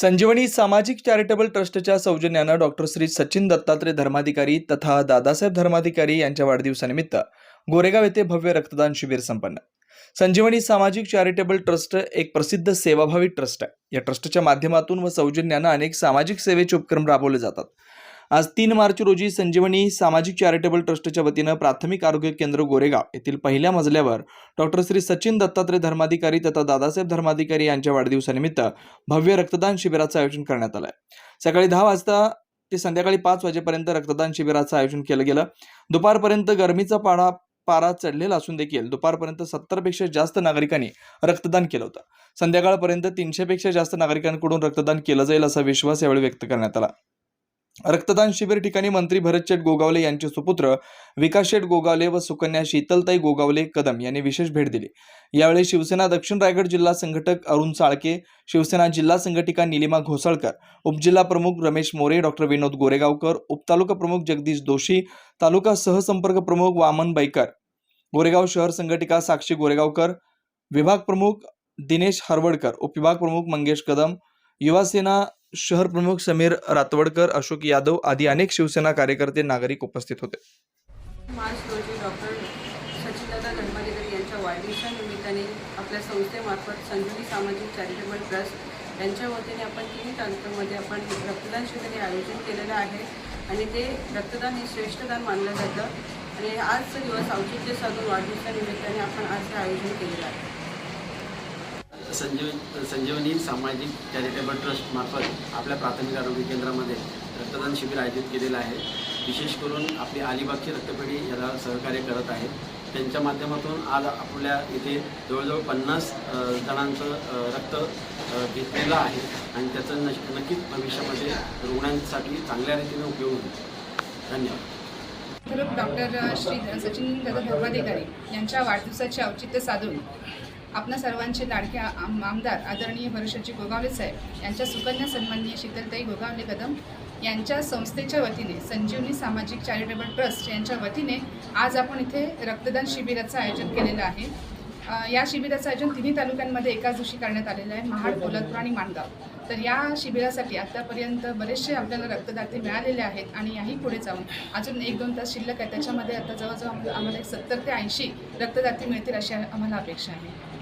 संजीवनी सामाजिक चॅरिटेबल ट्रस्टच्या सौजन्यानं डॉक्टर श्री सचिन दत्तात्रय धर्माधिकारी तथा दादासाहेब धर्माधिकारी यांच्या वाढदिवसानिमित्त गोरेगाव येथे भव्य रक्तदान शिबिर संपन्न. संजीवनी सामाजिक चॅरिटेबल ट्रस्ट एक प्रसिद्ध सेवाभावी ट्रस्ट आहे. या ट्रस्टच्या माध्यमातून व सौजन्यानं अनेक सामाजिक सेवेचे उपक्रम राबवले जातात. आज तीन मार्च रोजी संजीवनी सामाजिक चॅरिटेबल ट्रस्टच्या वतीनं प्राथमिक आरोग्य केंद्र गोरेगाव येथील पहिल्या मजल्यावर डॉक्टर श्री सचिन दत्तात्रय धर्माधिकारी तथा दादासाहेब धर्माधिकारी यांच्या वाढदिवसानिमित्त भव्य रक्तदान शिबिराचं आयोजन करण्यात आलं आहे सकाळी दहा वाजता ते संध्याकाळी पाच वाजेपर्यंत रक्तदान शिबिराचं आयोजन केलं गेलं. दुपारपर्यंत गरमीचा पाडा पारा चढलेला असून देखील दुपारपर्यंत सत्तरपेक्षा जास्त नागरिकांनी रक्तदान केलं होतं. संध्याकाळपर्यंत तीनशेपेक्षा जास्त नागरिकांकडून रक्तदान केलं जाईल असा विश्वास यावेळी व्यक्त करण्यात आला. रक्तदान शिबिर ठिकाणी मंत्री भरत शेठ गोगावले यांचे सुपुत्र विकास शेठ गोगावले व सुकन्या शीतलताई गोगावले कदम यांनी विशेष भेट दिली. यावेळी शिवसेना दक्षिण रायगड जिल्हा संघटक अरुण साळके शिवसेना जिल्हा संघटिका निलिमा घोसाळकर उपजिल्हा प्रमुख रमेश मोरे डॉक्टर विनोद गोरेगावकर उपतालुका प्रमुख जगदीश दोशी तालुका सहसंपर्क प्रमुख वामन बैकर गोरेगाव शहर संघटिका साक्षी गोरेगावकर विभाग प्रमुख दिनेश हरवडकर उपविभाग प्रमुख मंगेश कदम युवासेना शहर प्रमुख समीर रातवडकर अशोक यादव आदी अनेक शिवसेना कार्यकर्ते नागरिक उपस्थित होते. मार्च रोजी डॉक्टर सचिनदादा धर्माधिकारी यांच्या वाढदिवसानिमित्ताने आपल्या संस्थेमार्फत संजीवनी सामाजिक चॅरिटेबल ट्रस्ट यांच्या वतीने आपण तिन्ही तालुक्यामध्ये आपण रक्तदान शिबिर आयोजन केलेलं आहे आणि ते रक्तदान हे श्रेष्ठदान मानलं जातं. आणि आजचा दिवस औचित्य साधून वाढदिवसानिमित्ताने आपण आज हे आयोजन केलेलं आहे. संजीव संजीवनी सामाजिक चॅरिटेबल ट्रस्टमार्फत आपल्या प्राथमिक आरोग्य केंद्रामध्ये रक्तदान शिबिर आयोजित केलेलं आहे. विशेष करून आपली अलिबागची रक्तपेढी याला सहकार्य करत आहे त्यांच्या माध्यमातून आज आपल्या इथे जवळजवळ पन्नास जणांचं रक्त घेतलेलं आहे आणि त्याचं नश नक्कीच भविष्यामध्ये रुग्णांसाठी चांगल्या रीतीने उपयोग होईल. धन्यवाद. डॉक्टर श्री सचिन दादा धर्माधिकारी यांच्या वाढदिवसाचे औचित्य साधून आपणा सर्वांचे लाडके आम- आमदार आदरणीय भरशजी गोगावले साहेब यांच्या सुकन्या सन्माननीय शीतलताई गोगावले कदम यांच्या संस्थेच्या वतीने संजीवनी सामाजिक चॅरिटेबल ट्रस्ट यांच्या वतीने आज आपण इथे रक्तदान शिबिराचं आयोजन केलेलं आहे. या शिबिराचं आयोजन तिन्ही तालुक्यांमध्ये एकाच दिवशी करण्यात आलेलं आहे महाड कोल्हापूर आणि माणगाव. तर या शिबिरासाठी आत्तापर्यंत बरेचसे आपल्याला रक्तदाते मिळालेले आहेत आणि याही पुढे जाऊन अजून एक दोन तास शिल्लक आहे. त्याच्यामध्ये आता जवळजवळ आम्हाला- आम्हाला एक सत्तर ते ऐंशी रक्तदाते मिळतील अशी आम्हाला अपेक्षा आहे.